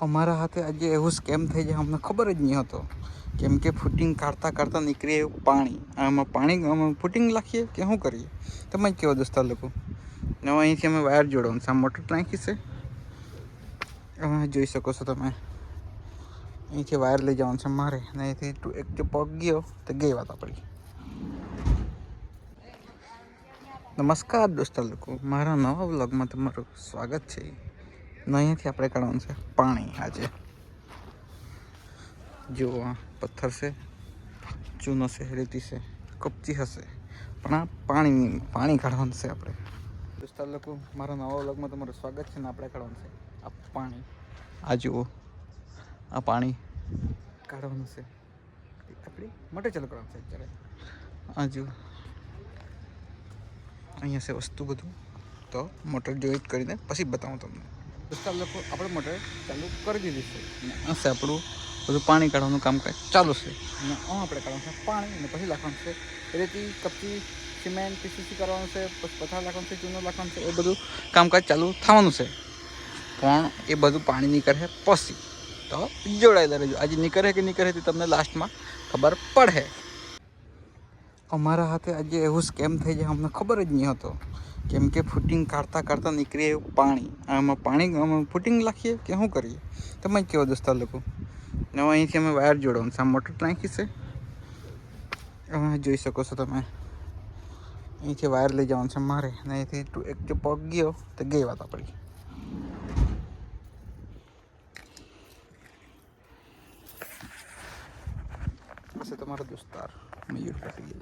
અમારા હાથે આજે એવું સ્કેમ થઈ જાય, અમને ખબર જ નહીં હતો. કેમ કે ફૂટિંગ કાઢતા કાઢતા નીકળે એવું પાણી. આમાં પાણી અમે ફૂટિંગ નાખીએ કે શું કરીએ? તમે જ કહો દોસ્તા લોકો. ને હવે અહીંથી અમે વાયર જોડવાનું છે. આ મોટર નાખી છે. હવે જોઈ શકો છો તમે. અહીંથી વાયર લઈ જવાનું છે મારે. ને અહીંથી તું એક જો પગ ગયો, તો ગઈ વાત આપણી. નમસ્કાર દોસ્તો લોકો. મારા નવા વ્લોગમાં તમારું સ્વાગત છે. ને અહીંયાથી આપણે કાઢવાનું છે પાણી આજે. જો આ પથ્થર છે, ચૂનો છે, રેતી છે, કપચી હશે. પણ આ પાણી પાણી કાઢવાનું છે આપણે. દોસ્તો લોકો, મારા નવા વ્લોગમાં તમારું સ્વાગત છે ને આપણે કાઢવાનું છે આ પાણી. આ જુઓ, આ પાણી કાઢવાનું છે. આપણી મોટર ચાલુ કરવાનું છે અત્યારે. આ જુઓ. અહીંયા છે વસ્તુ બધું. તો મોટર જોઈટ કરીને પછી બતાવું તમને. લોકો આપણે મોટર ચાલુ કરી દીધી છે. અને આ છે આપણું બધું પાણી કાઢવાનું કામકાજ ચાલુ છે. અને આપણે કાઢવાનું છે પાણી અને પછી લખવાનું છે. રેતી કપચી સિમેન્ટ પીસીસી કરવાનું છે પછી પથાર લાખવાનું છે ચૂનો લખવાનું છે એ બધું કામકાજ ચાલુ થવાનું છે. પણ એ બધું પાણી નીકળે પછી. તો જોડાયેલા રહેજો. આજે નીકળે કે નીકળે તે તમને લાસ્ટમાં ખબર પડે. અમારા હાથે આજે એવું સ્કેમ થઈ જાય અમને ખબર જ નહીં હતો. કેમ કે ફૂટિંગ કાઢતા કાઢતા નીકળીએ એવું પાણી. આમાં પાણી અમે ફૂટિંગ નાખીએ કે શું કરીએ? તમે કહો દોસ્તા લોકો. ને અહીંથી અમે વાયર જોડવાનું છે. આ મોટર ટાંકી છે. જોઈ શકો છો તમે. અહીંથી વાયર લઈ જવાનું છે મારે. અને અહીંથી એક જો પગ ગયો તો ગઈ વાત આપણી. તમારો દોસ્તાર. મયુર પટેલ.